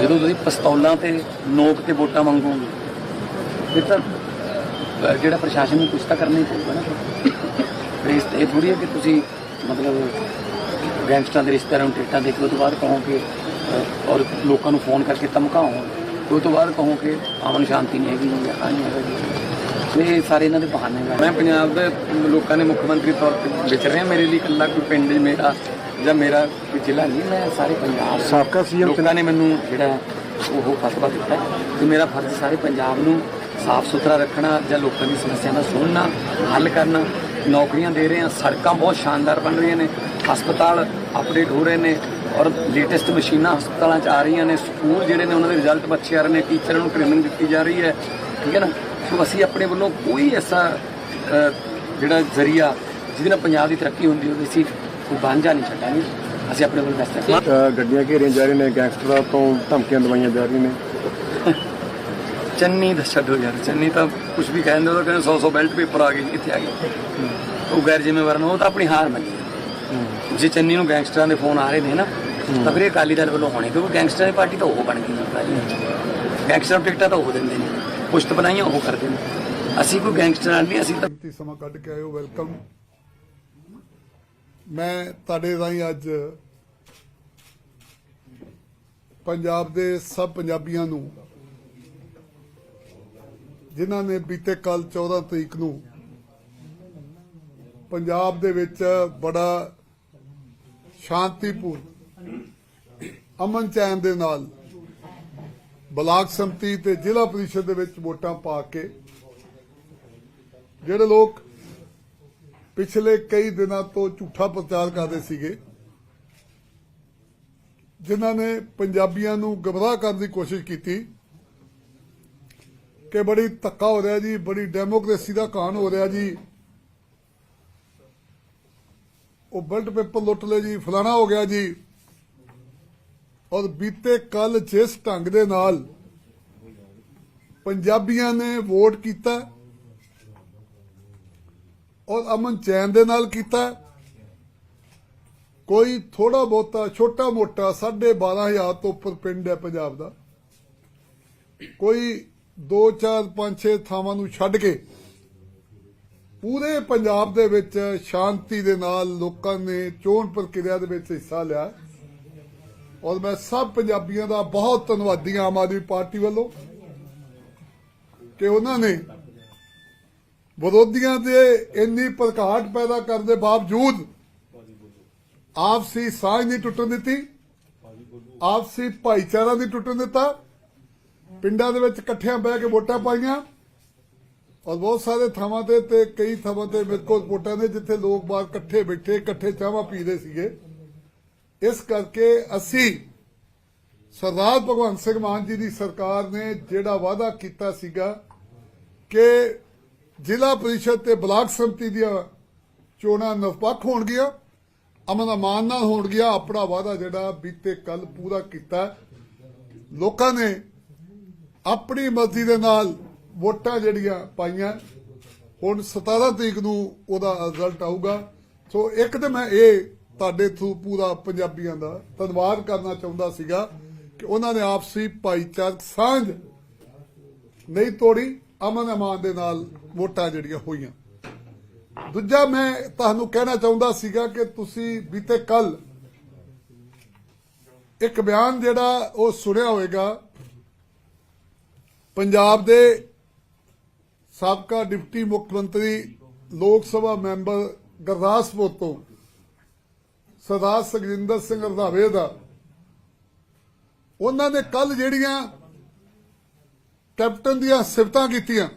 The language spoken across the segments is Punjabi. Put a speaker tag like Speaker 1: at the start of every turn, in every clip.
Speaker 1: ਜਦੋਂ ਤੁਸੀਂ ਪਿਸਤੌਲਾਂ ਤੇ ਨੋਕ ਤੇ ਵੋਟਾਂ ਮੰਗੋਗੇ, ਫਿਰ ਤਾਂ ਜਿਹੜਾ ਪ੍ਰਸ਼ਾਸਨ ਨੂੰ ਕੁਛ ਤਾਂ ਕਰਨਾ ਹੀ ਪਊਗਾ ਨਾ। ਇਸ ਇਹ ਥੋੜੀ ਹੈ ਕਿ ਤੁਸੀਂ ਮਤਲਬ ਗੈਂਗਸਟਰਾਂ ਦੇ ਰਿਸ਼ਤੇਦਾਰਾਂ ਨੂੰ ਟਿਕਟਾਂ ਦੇ ਕੇ, ਉਹ ਤੋਂ ਬਾਅਦ ਕਹੋ ਕਿ ਔਰ ਲੋਕਾਂ ਨੂੰ ਫੋਨ ਕਰਕੇ ਧਮਕਾਓ। ਉਹ ਤੋਂ ਬਾਅਦ ਕਹੋ ਕਿ ਅਮਨ ਸ਼ਾਂਤੀ ਨਹੀਂ ਹੈਗੀ ਜਾਂ ਆਹ ਨਹੀਂ ਹੈਗਾ ਜੀ। ਇਹ ਸਾਰੇ ਇਹਨਾਂ ਦੇ ਬਹਾਨੇ ਮੈਂ ਪੰਜਾਬ ਦੇ ਲੋਕਾਂ ਨੇ ਮੁੱਖ ਮੰਤਰੀ ਤੌਰ ਤੇ ਵਿਚ ਰਿਹਾ ਮੇਰੇ ਲਈ ਇਕੱਲਾ ਕੋਈ ਪਿੰਡ ਮੇਰਾ ਜਾਂ ਮੇਰਾ ਕੋਈ ਜ਼ਿਲ੍ਹਾ ਨਹੀਂ ਮੈਂ ਸਾਰੇ ਪੰਜਾਬ
Speaker 2: ਸਾਬਕਾ ਸੀਐਮ
Speaker 1: ਲੋਕਾਂ ਨੇ ਮੈਨੂੰ ਜਿਹੜਾ ਉਹ ਫਤਵਾ ਦਿੱਤਾ ਕਿ ਮੇਰਾ ਫਰਜ਼ ਸਾਰੇ ਪੰਜਾਬ ਨੂੰ ਸਾਫ਼ ਸੁਥਰਾ ਰੱਖਣਾ ਜਾਂ ਲੋਕਾਂ ਦੀ ਸਮੱਸਿਆ ਦਾ ਸੁਣਨਾ ਹੱਲ ਕਰਨਾ। ਨੌਕਰੀਆਂ ਦੇ ਰਹੇ ਹਾਂ ਸੜਕਾਂ ਬਹੁਤ ਸ਼ਾਨਦਾਰ ਬਣ ਰਹੀਆਂ ਨੇ ਹਸਪਤਾਲ ਅਪਡੇਟ ਹੋ ਰਹੇ ਨੇ ਔਰ ਲੇਟੈਸਟ ਮਸ਼ੀਨਾਂ ਹਸਪਤਾਲਾਂ 'ਚ ਆ ਰਹੀਆਂ ਨੇ ਸਕੂਲ ਜਿਹੜੇ ਨੇ ਉਹਨਾਂ ਦੇ ਰਿਜ਼ਲਟ ਬੱਚੇ ਆ ਰਹੇ ਨੇ ਟੀਚਰਾਂ ਨੂੰ ਟ੍ਰੇਨਿੰਗ ਦਿੱਤੀ ਜਾ ਰਹੀ ਹੈ ਠੀਕ ਹੈ ਨਾ? ਸੋ ਅਸੀਂ ਆਪਣੇ ਵੱਲੋਂ ਕੋਈ ਐਸਾ ਜਿਹੜਾ ਜ਼ਰੀਆ ਜਿਹਦੇ ਨਾਲ ਪੰਜਾਬ ਦੀ ਤਰੱਕੀ ਹੁੰਦੀ ਹੋਵੇ ਅਸੀਂ ਕੋਈ ਬਾਂਝਾ ਨਹੀਂ ਛੱਡਾਂਗੇ। ਅਸੀਂ ਆਪਣੇ ਵੱਲ ਬੈਸਟ
Speaker 2: ਅ, ਗੱਡੀਆਂ ਘੇਰੀਆਂ ਜਾ ਰਹੀਆਂ ਨੇ ਗੈਂਗਸਟਰਾਂ ਤੋਂ ਧਮਕੀਆਂ ਦਵਾਈਆਂ ਜਾ ਰਹੀਆਂ ਨੇ।
Speaker 1: ਚੰਨੀ ਦਾ ਛੱਡੋ ਯਾਰ ਚੰਨੀ ਤਾਂ ਕੁਝ ਵੀ ਕਹਿੰਦੇ ਉਹ ਕਹਿੰਦੇ 100 100 ਬੈਲਟ ਪੇਪਰ ਆ ਗਏ ਕਿੱਥੇ ਆ ਗਏ। ਉਹ ਗੈਰ ਜ਼ਿੰਮੇਵਾਰ ਨੇ ਉਹ ਤਾਂ ਆਪਣੀ ਹਾਰ ਮੰਨੀ ਜੇ ਚੰਨੀ ਨੂੰ ਗੈਂਗਸਟਰਾਂ ਦੇ ਫੋਨ ਆ ਰਹੇ ਨੇ ਨਾ ਤਾਂ ਫਿਰ ਇਹ ਅਕਾਲੀ ਦਲ ਵੱਲੋਂ ਹੋਣੇ ਕਿਉਂਕਿ ਗੈਂਗਸਟਰਾਂ ਦੀ ਪਾਰਟੀ ਤਾਂ ਉਹ ਬਣ ਗਈ ਗੈਂਗਸਟਰਾਂ ਟਿਕਟਾਂ ਤਾਂ ਉਹ ਦਿੰਦੇ ਨੇ ਪੁਸ਼ਤ ਬਣਾਈਆਂ ਉਹ ਕਰਦੇ ਨੇ। ਅਸੀਂ ਕੋਈ ਗੈਂਗਸਟਰ ਨਹੀਂ ਅਸੀਂ ਤਾਂ
Speaker 3: ਸਮਾਂ ਕੱਢ ਕੇ ਆਇਓ ਵੈਲਕਮ। ਮੈਂ ਤੁਹਾਡੇ ਰਾਹੀਂ ਅੱਜ ਪੰਜਾਬ ਦੇ ਸਭ ਪੰਜਾਬੀਆਂ ਨੂੰ, ਜਿਨ੍ਹਾਂ ਨੇ ਬੀਤੇ ਕੱਲ 14 ਤਰੀਕ ਨੂੰ ਪੰਜਾਬ ਦੇ ਵਿੱਚ ਬੜਾ ਸ਼ਾਂਤੀਪੂਰਨ, ਅਮਨ ਚੈਨ ਦੇ ਨਾਲ ਬਲਾਕ ਸੰਮਤੀ ਤੇ ਜ਼ਿਲ੍ਹਾ ਪ੍ਰੀਸ਼ਦ ਦੇ ਵਿੱਚ ਵੋਟਾਂ ਪਾ ਕੇ ਜਿਹੜੇ ਲੋਕ ਪਿਛਲੇ ਕਈ ਦਿਨਾਂ ਤੋਂ ਝੂਠਾ ਪ੍ਰਚਾਰ ਕਰਦੇ ਸੀਗੇ, ਜਿਨ੍ਹਾਂ ਨੇ ਪੰਜਾਬੀਆਂ ਨੂੰ ਗਮਰਾਹ ਕਰਨ ਦੀ ਕੋਸ਼ਿਸ਼ ਕੀਤੀ ਕਿ ਬੜੀ ਧੱਕਾ ਹੋ ਰਿਹਾ ਜੀ, ਬੜੀ ਡੈਮੋਕ੍ਰੇਸੀ ਦਾ ਕਾਨ ਹੋ ਰਿਹਾ ਜੀ। ਉਹ ਬਲਟ ਪੇਪਰ ਲੁੱਟ ਲਏ ਜੀ, ਫਲਾਣਾ ਹੋ ਗਿਆ ਜੀ। ਔਰ ਬੀਤੇ ਕੱਲ ਜਿਸ ਢੰਗ ਦੇ ਨਾਲ ਪੰਜਾਬੀਆਂ ਨੇ ਵੋਟ ਕੀਤਾ ਔਰ ਅਮਨ ਚੈਨ ਦੇ ਨਾਲ ਕੀਤਾ। ਕੋਈ ਥੋੜਾ ਬਹੁਤਾ, ਛੋਟਾ ਮੋਟਾ 12500 ਤੋਂ ਉੱਪਰ ਪਿੰਡ ਹੈ ਪੰਜਾਬ ਦਾ। ਕੋਈ 2 4 5 6 ਥਾਵਾਂ ਨੂੰ ਛੱਡ ਕੇ ਪੂਰੇ ਪੰਜਾਬ ਦੇ ਵਿੱਚ ਸ਼ਾਂਤੀ ਦੇ ਨਾਲ ਲੋਕਾਂ ਨੇ ਚੋਣ ਪ੍ਰਕਿਰਿਆ ਦੇ ਵਿੱਚ ਹਿੱਸਾ ਲਿਆ। ਔਰ ਮੈਂ ਸਭ ਪੰਜਾਬੀਆਂ ਦਾ ਬਹੁਤ ਧੰਨਵਾਦੀ ਹਾਂ ਆਮ ਆਦਮੀ ਪਾਰਟੀ ਵੱਲੋਂ ਕਿ ਉਹਨਾਂ ਨੇ ਵਿਰੋਧੀਆਂ ਦੇ ਇੰਨੀ ਪ੍ਰਕਾਟ ਪੈਦਾ ਕਰਨ ਦੇ ਬਾਵਜੂਦ ਆਪਸੀ ਸਾਂਝ ਨਹੀਂ ਟੁੱਟਣ ਦਿੱਤੀ, ਆਪਸੀ ਭਾਈਚਾਰਾ ਨਹੀਂ ਟੁੱਟਣ ਦਿੱਤਾ। ਪਿੰਡਾਂ ਦੇ ਵਿੱਚ ਇਕੱਠਿਆਂ ਬਹਿ ਕੇ ਵੋਟਾਂ ਪਾਈਆਂ ਔਰ ਬਹੁਤ ਸਾਰੇ ਥਾਵਾਂ ਤੇ ਤੇ ਕਈ ਥਾਵਾਂ ਤੇ ਮੇਰੇ ਕੋਲ ਵੋਟਾਂ ਨੇ ਜਿੱਥੇ ਲੋਕ ਬਾਹਰ ਇਕੱਠੇ ਬੈਠੇ, ਇਕੱਠੇ ਚਾਹਾਂ ਪੀਦੇ ਸੀਗੇ। ਇਸ ਕਰਕੇ ਅਸੀਂ ਸਰਦਾਰ ਭਗਵੰਤ ਸਿੰਘ ਮਾਨ ਜੀ ਦੀ ਸਰਕਾਰ ਨੇ ਜਿਹੜਾ ਵਾਅਦਾ ਕੀਤਾ ਸੀਗਾ ਕਿ ਜ਼ਿਲ੍ਹਾ ਪ੍ਰੀਸ਼ਦ ਤੇ ਬਲਾਕ ਸੰਮਤੀ ਦੀਆਂ ਚੋਣਾਂ ਨਿਰਪੱਖ ਹੋਣਗੀਆਂ ਅਮਨ ਅਮਾਨ ਨਾਲ ਹੋਣਗੀਆਂ ਆਪਣਾ ਵਾਅਦਾ ਜਿਹੜਾ ਬੀਤੇ ਕੱਲ ਪੂਰਾ ਕੀਤਾ। ਲੋਕਾਂ ਨੇ ਆਪਣੀ ਮਰਜ਼ੀ ਦੇ ਨਾਲ ਵੋਟਾਂ ਜਿਹੜੀਆਂ ਪਾਈਆਂ, ਹੁਣ 17 ਤਰੀਕ ਨੂੰ ਉਹਦਾ ਰਿਜ਼ਲਟ ਆਊਗਾ। ਸੋ ਇੱਕ ਤੇ ਮੈਂ ਇਹ ਤੁਹਾਡੇ ਥਰੂ ਪੂਰਾ ਪੰਜਾਬੀਆਂ ਦਾ ਧੰਨਵਾਦ ਕਰਨਾ ਚਾਹੁੰਦਾ ਸੀਗਾ ਕਿ ਉਹਨਾਂ ਨੇ ਆਪਸੀ ਭਾਈਚਾਰਕ ਸਾਂਝ ਨਹੀਂ ਤੋੜੀ। ਅਮਨ ਅਮਾਨ ਦੇ ਨਾਲ ਵੋਟਾਂ ਜਿਹੜੀਆਂ ਹੋਈਆਂ। ਦੂਜਾ ਮੈਂ ਤੁਹਾਨੂੰ ਕਹਿਣਾ ਚਾਹੁੰਦਾ ਸੀਗਾ ਕਿ ਤੁਸੀਂ ਬੀਤੇ ਕੱਲ ਇੱਕ ਬਿਆਨ ਜਿਹੜਾ ਉਹ ਸੁਣਿਆ ਹੋਵੇਗਾ। ਪੰਜਾਬ ਦੇ ਸਾਬਕਾ ਡਿਪਟੀ ਮੁੱਖ ਮੰਤਰੀ, ਲੋਕ ਸਭਾ ਮੈਂਬਰ ਗੁਰਦਾਸਪੁਰ ਤੋਂ ਸਰਦਾਰ ਸੁਖਜਿੰਦਰ ਸਿੰਘ ਰਧਾਵੇ ਦਾ। ਉਹਨਾਂ ਨੇ ਕੱਲ ਜਿਹੜੀਆਂ ਕੈਪਟਨ ਦੀਆਂ ਸਿਫਤਾਂ ਕੀਤੀਆਂ।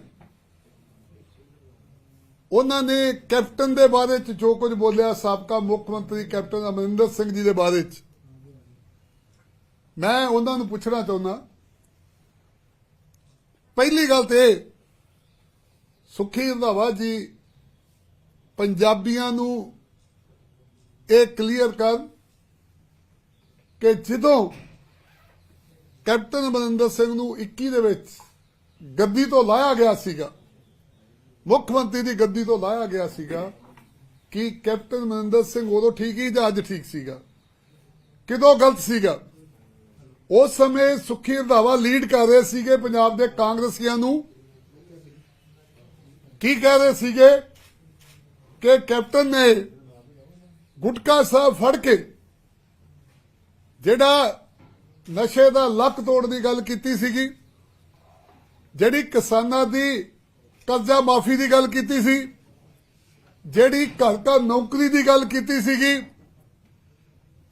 Speaker 3: ਉਹਨਾਂ ਨੇ ਕੈਪਟਨ ਦੇ ਬਾਰੇ ਚ ਜੋ ਕੁਝ ਬੋਲਿਆ ਸਾਬਕਾ ਮੁੱਖ ਮੰਤਰੀ ਕੈਪਟਨ ਅਮਰਿੰਦਰ ਸਿੰਘ ਜੀ ਦੇ ਬਾਰੇ ਚ। ਮੈਂ ਉਹਨਾਂ ਨੂੰ ਪੁੱਛਣਾ ਚਾਹੁੰਦਾ ਪਹਿਲੀ ਗੱਲ ਤੇ ਇਹ, ਸੁਖੀ ਰੰਧਾਵਾ ਜੀ ਪੰਜਾਬੀਆਂ ਨੂੰ ਇਹ ਕਲੀਅਰ ਕਰ ਕਿ ਜਦੋਂ ਕੈਪਟਨ ਅਮਰਿੰਦਰ ਸਿੰਘ ਨੂੰ 21 ਦੇ ਵਿੱਚ ਗੱਦੀ ਤੋਂ ਲਾਇਆ ਗਿਆ ਸੀਗਾ। ਮੁੱਖ ਮੰਤਰੀ ਦੀ ਗੱਦੀ ਤੋਂ ਲਾਇਆ ਗਿਆ ਸੀਗਾ ਕਿ ਕੈਪਟਨ ਅਮਰਿੰਦਰ ਸਿੰਘ ਉਦੋਂ ਠੀਕ ਹੀ ਜਾਂ ਅੱਜ ਠੀਕ ਸੀਗਾ। ਕਿਦੋਂ ਗਲਤ ਸੀਗਾ? ਉਸ ਸਮੇਂ ਸੁਖੀ ਰੰਧਾਵਾ ਲੀਡ ਕਰ ਰਹੇ ਸੀਗੇ ਪੰਜਾਬ ਦੇ ਕਾਂਗਰਸੀਆਂ ਨੂੰ। ਕੀ ਕਹਿ ਰਹੇ ਸੀਗੇ? ਕਿ ਕੈਪਟਨ ਨੇ ਗੁਟਕਾ ਸਾਹਿਬ ਫੜ ਕੇ ਜਿਹੜਾ ਨਸ਼ੇ ਦਾ ਲੱਕ ਤੋੜ ਦੀ ਗੱਲ ਕੀਤੀ ਸੀਗੀ। ਜਿਹੜੀ ਕਿਸਾਨਾਂ ਦੀ ਕਰਜ਼ਾ ਮਾਫੀ ਦੀ ਗੱਲ ਕੀਤੀ ਸੀ, ਜਿਹੜੀ ਘਰ ਘਰ ਨੌਕਰੀ ਦੀ ਗੱਲ ਕੀਤੀ ਸੀਗੀ,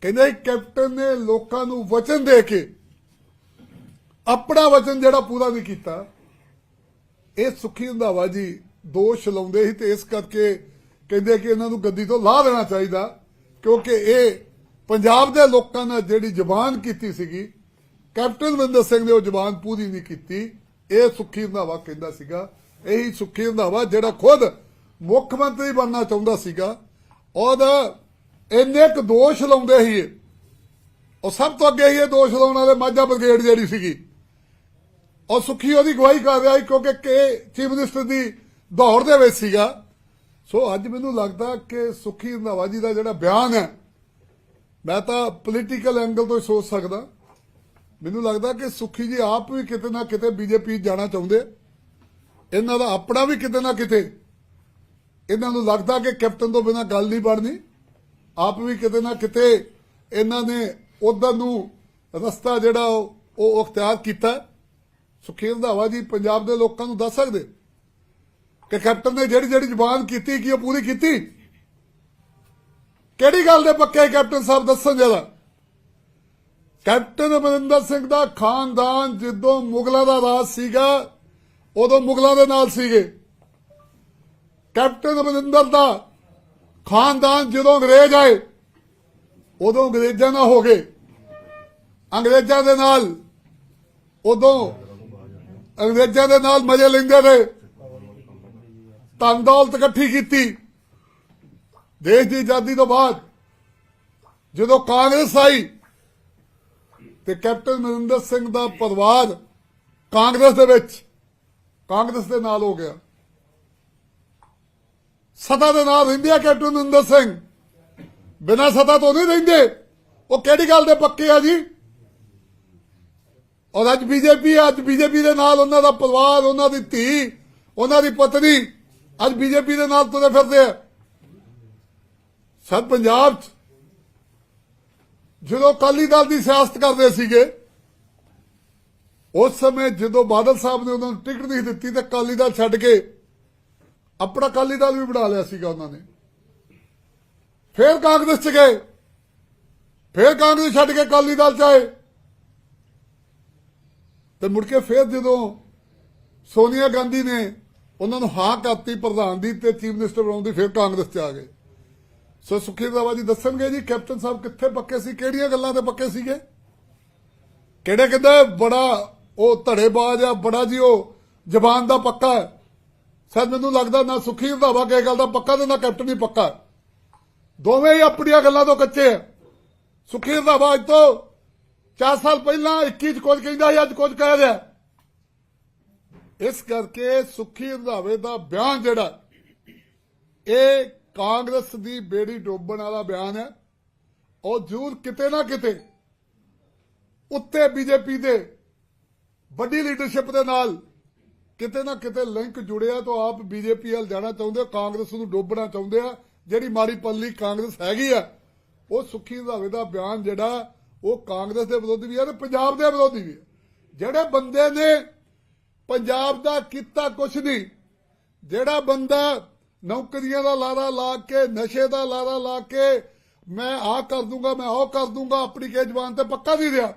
Speaker 3: ਕਹਿੰਦੇ ਕੈਪਟਨ ਨੇ ਲੋਕਾਂ ਨੂੰ ਵਚਨ ਦੇ ਕੇ ਆਪਣਾ ਵਚਨ ਜਿਹੜਾ ਪੂਰਾ ਨਹੀਂ ਕੀਤਾ, ਇਹ ਸੁਖੀ ਰੰਧਾਵਾ ਜੀ ਦੋਸ਼ ਲਾਉਂਦੇ ਸੀ ਤੇ ਇਸ ਕਰਕੇ ਕਹਿੰਦੇ ਕਿ ਇਹਨਾਂ ਨੂੰ ਗੱਦੀ ਤੋਂ ਲਾਹ ਦੇਣਾ ਚਾਹੀਦਾ, ਕਿਉਂਕਿ ਇਹ ਪੰਜਾਬ ਦੇ ਲੋਕਾਂ ਨਾਲ ਜਿਹੜੀ ਜ਼ਬਾਨ ਕੀਤੀ ਸੀਗੀ, ਕੈਪਟਨ ਵਿੰਦਰ ਸਿੰਘ ਨੇ ਉਹ ਜ਼ਬਾਨ ਪੂਰੀ ਨਹੀਂ ਕੀਤੀ ਇਹ ਸੁੱਖੀ ਰੰਧਾਵਾ ਕਹਿੰਦਾ ਸੀਗਾ, ਇਹੀ ਸੁੱਖੀ ਰੰਧਾਵਾ ਜਿਹੜਾ ਖੁਦ ਮੁੱਖ ਮੰਤਰੀ ਬਣਨਾ ਚਾਹੁੰਦਾ ਸੀਗਾ। ਉਹਦਾ ਇੰਨੇ ਕੁ ਦੋਸ਼ ਲਾਉਂਦੇ ਸੀ। ਉਹ ਸਭ ਤੋਂ ਅੱਗੇ ਹੀ ਇਹ ਦੋਸ਼ ਲਾਉਣ ਵਾਲੇ ਮਾਝਾ ਬ੍ਰਿਗੇਡ ਜਿਹੜੀ ਸੀਗੀ। ਉਹ ਸੁਖੀ ਉਹਦੀ ਗਵਾਹੀ ਕਰ ਰਿਹਾ ਸੀ ਕਿਉਂਕਿ ਕਿ ਚੀਫ ਮਿਨਿਸਟਰ ਦੀ ਦੌੜ ਦੇ ਵਿੱਚ ਸੀਗਾ। ਸੋ ਅੱਜ ਮੈਨੂੰ ਲੱਗਦਾ ਕਿ ਸੁਖੀ ਰੰਧਾਵਾ ਜੀ ਦਾ ਜਿਹੜਾ ਬਿਆਨ ਹੈ, ਮੈਂ ਤਾਂ ਪੋਲੀਟੀਕਲ ਐਂਗਲ ਤੋਂ ਹੀ ਸੋਚ ਸਕਦਾ। ਮੈਨੂੰ ਲੱਗਦਾ ਕਿ ਸੁਖੀ ਜੀ ਆਪ ਵੀ ਕਿਤੇ ਨਾ ਕਿਤੇ ਬੀਜੇਪੀ ਜਾਣਾ ਚਾਹੁੰਦੇ। ਇਹਨਾਂ ਦਾ ਆਪਣਾ ਵੀ ਕਿਤੇ ਨਾ ਕਿਤੇ ਇਹਨਾਂ ਨੂੰ ਲੱਗਦਾ ਕਿ ਕੈਪਟਨ ਤੋਂ ਬਿਨਾ ਗੱਲ ਨਹੀਂ ਬਣਨੀ। ਆਪ ਵੀ ਕਿਤੇ ਨਾ ਕਿਤੇ ਇਹਨਾਂ ਨੇ ਉਧਰ ਨੂੰ ਰਸਤਾ ਜਿਹੜਾ ਉਹ ਉਹ ਅਖਤਿਆਰ ਕੀਤਾ। ਸੁਖੀ ਰੰਧਾਵਾ ਜੀ, ਪੰਜਾਬ ਦੇ ਲੋਕਾਂ ਨੂੰ ਦੱਸ ਸਕਦੇ? ਕਿ ਕੈਪਟਨ ਨੇ ਜਿਹੜੀ ਜਿਹੜੀ ਜ਼ੁਬਾਨ ਕੀਤੀ, ਕੀ ਉਹ ਪੂਰੀ ਕੀਤੀ? ਕਿਹੜੀ ਗੱਲ ਦੇ ਪੱਕੇ ਕੈਪਟਨ ਸਾਹਿਬ? ਦੱਸਣ ਜਰਾ। ਕੈਪਟਨ ਅਮਰਿੰਦਰ ਸਿੰਘ ਦਾ ਖਾਨਦਾਨ ਜਦੋਂ ਮੁਗਲਾਂ ਦਾ ਰਾਜ ਸੀਗਾ, ਉਦੋਂ ਮੁਗਲਾਂ ਦੇ ਨਾਲ ਸੀਗੇ। ਕੈਪਟਨ ਅਮਰਿੰਦਰ ਦਾ ਖਾਨਦਾਨ ਜਦੋਂ ਅੰਗਰੇਜ਼ ਆਏ, ਉਦੋਂ ਅੰਗਰੇਜ਼ਾਂ ਨਾਲ ਹੋ ਗਏ। ਅੰਗਰੇਜ਼ਾਂ ਦੇ ਨਾਲ ਉਦੋਂ ਅੰਗਰੇਜ਼ਾਂ ਦੇ ਨਾਲ ਮਜ਼ੇ ਲੈਂਦੇ ਰਹੇ। ਧਨ ਦੌਲਤ ਇਕੱਠੀ ਕੀਤੀ। ਦੇਸ਼ ਦੀ ਆਜ਼ਾਦੀ ਤੋਂ ਬਾਅਦ ਜਦੋਂ ਕਾਂਗਰਸ ਆਈ ਤੇ ਕੈਪਟਨ ਮਨਿੰਦਰ ਸਿੰਘ ਦਾ ਪਰਿਵਾਰ ਕਾਂਗਰਸ ਦੇ ਵਿੱਚ, ਕਾਂਗਰਸ ਦੇ ਨਾਲ ਹੋ ਗਿਆ। ਸਤਾ ਦੇ ਨਾਲ ਰਹਿੰਦੇ ਆ ਕੈਪਟਨ ਮਨਿੰਦਰ ਸਿੰਘ। ਬਿਨਾਂ ਸਤਾ ਤੋਂ ਨਹੀਂ ਰਹਿੰਦੇ। ਉਹ ਕਿਹੜੀ ਗੱਲ ਦੇ ਪੱਕੇ ਆ ਜੀ? ਔਰ ਅੱਜ ਬੀਜੇਪੀ ਅੱਜ ਬੀਜੇਪੀ ਦੇ ਨਾਲ ਉਹਨਾਂ ਦਾ ਪਰਿਵਾਰ, ਉਹਨਾਂ ਦੀ ਧੀ, ਉਹਨਾਂ ਦੀ ਪਤਨੀ, ਅੱਜ ਬੀਜੇਪੀ ਦੇ ਨਾਲ ਤੁਰੇ ਫਿਰਦੇ ਆ। ਸਭ ਪੰਜਾਬ 'ਚ ਜਦੋਂ ਅਕਾਲੀ ਦਲ ਦੀ ਸਿਆਸਤ ਕਰਦੇ ਸੀਗੇ, ਉਸ ਸਮੇਂ ਜਦੋਂ ਬਾਦਲ ਸਾਹਿਬ ਨੇ ਉਹਨਾਂ ਨੂੰ ਟਿਕਟ ਨਹੀਂ ਦਿੱਤੀ ਤਾਂ ਅਕਾਲੀ ਦਲ ਛੱਡ ਕੇ ਆਪਣਾ ਅਕਾਲੀ ਦਲ ਵੀ ਬਣਾ ਲਿਆ ਸੀਗਾ ਉਹਨਾਂ ਨੇ। ਫਿਰ ਕਾਂਗਰਸ 'ਚ ਗਏ। ਫਿਰ ਕਾਂਗਰਸ ਛੱਡ ਕੇ ਅਕਾਲੀ ਦਲ 'ਚ ਆਏ। ਤੇ ਮੁੜ ਕੇ ਫਿਰ ਜਦੋਂ ਸੋਨੀਆ ਗਾਂਧੀ ਨੇ ਉਹਨਾਂ ਨੂੰ ਹਾਂ ਕਰਤੀ ਪ੍ਰਧਾਨ ਦੀ ਤੇ ਚੀਫ ਮਿਨਿਸਟਰ ਬਣਾਉਣ ਦੀ, ਫਿਰ ਕਾਂਗਰਸ 'ਚ ਆ ਗਏ। ਸੋ ਸੁਖੀ ਰੰਧਾਵਾ ਜੀ ਦੱਸਣਗੇ ਜੀ, ਕੈਪਟਨ ਸਾਹਿਬ ਕਿੱਥੇ ਪੱਕੇ ਸੀ, ਕਿਹੜੀਆਂ ਗੱਲਾਂ ਤੇ ਪੱਕੇ ਸੀਗੇ? ਕਿਹੜੇ ਕਿਤੇ ਬੜਾ ਉਹ ਧੜੇਬਾਜ਼ ਆ, ਬੜਾ ਜੀ ਉਹ ਜ਼ਬਾਨ ਦਾ ਪੱਕਾ ਹੈ। ਸਰ, ਮੈਨੂੰ ਲੱਗਦਾ ਨਾ ਸੁਖੀ ਰੰਧਾਵਾ ਕਿਸੇ ਗੱਲ ਦਾ ਪੱਕਾ ਤੇ ਨਾ ਕੈਪਟਨ ਹੀ ਪੱਕਾ ਦੋਵੇਂ ਹੀ ਆਪਣੀਆਂ ਗੱਲਾਂ ਤੋਂ ਕੱਚੇ ਆ। ਸੁਖੀ ਰੰਧਾਵਾ ਅੱਜ ਤੋਂ 4 ਸਾਲ ਪਹਿਲਾਂ 21 ਚ ਕੁਝ ਕਹਿੰਦਾ ਸੀ, ਅੱਜ ਕੁਝ ਕਹਿ ਰਿਹਾ ਇਸ ਕਰਕੇ ਸੁਖੀ ਰੰਧਾਵੇ ਦਾ ਬਿਆਨ ਜਿਹੜਾ, ਇਹ ਕਾਂਗਰਸ ਦੀ ਬੇੜੀ ਡੋਬਣ ਵਾਲਾ ਬਿਆਨ ਹੈ। ਉਹ ਜ਼ਰੂਰ ਕਿਤੇ ਨਾ ਕਿਤੇ ਉੱਤੇ ਬੀਜੇਪੀ ਦੇ ਵੱਡੀ ਲੀਡਰਸ਼ਿਪ ਦੇ ਨਾਲ ਕਿਤੇ ਨਾ ਕਿਤੇ ਲਿੰਕ ਜੁੜਿਆ ਤਾਂ ਆਪ ਬੀਜੇਪੀ ਵੱਲ ਜਾਣਾ ਚਾਹੁੰਦੇ ਆ, ਕਾਂਗਰਸ ਨੂੰ ਡੋਬਣਾ ਚਾਹੁੰਦੇ ਆ। ਜਿਹੜੀ ਮਾੜੀ ਪੱਲੀ ਕਾਂਗਰਸ ਹੈਗੀ ਆ ਉਹ ਸੁਖੀ ਰੰਧਾਵੇ ਦਾ ਬਿਆਨ ਜਿਹੜਾ ਉਹ ਕਾਂਗਰਸ ਦੇ ਵਿਰੋਧੀ ਵੀ ਆ ਤੇ ਪੰਜਾਬ ਦੇ ਵਿਰੋਧੀ ਵੀ ਆ। ਜਿਹੜੇ ਬੰਦੇ ਨੇ ਪੰਜਾਬ ਦਾ ਕੀਤਾ ਕੁਛ ਨਹੀਂ ਜਿਹੜਾ ਬੰਦਾ ਨੌਕਰੀਆਂ ਦਾ ਲਾਰਾ ਲਾ ਕੇ, ਨਸ਼ੇ ਦਾ ਲਾਰਾ ਲਾ ਕੇ ਮੈਂ ਆਹ ਕਰ ਦੂੰਗਾ, ਮੈਂ ਉਹ ਕਰ ਦੂੰਗਾ, ਆਪਣੀ ਕੇ ਜ਼ਬਾਨ ਤੇ ਪੱਕਾ ਨਹੀਂ ਰਿਹਾ।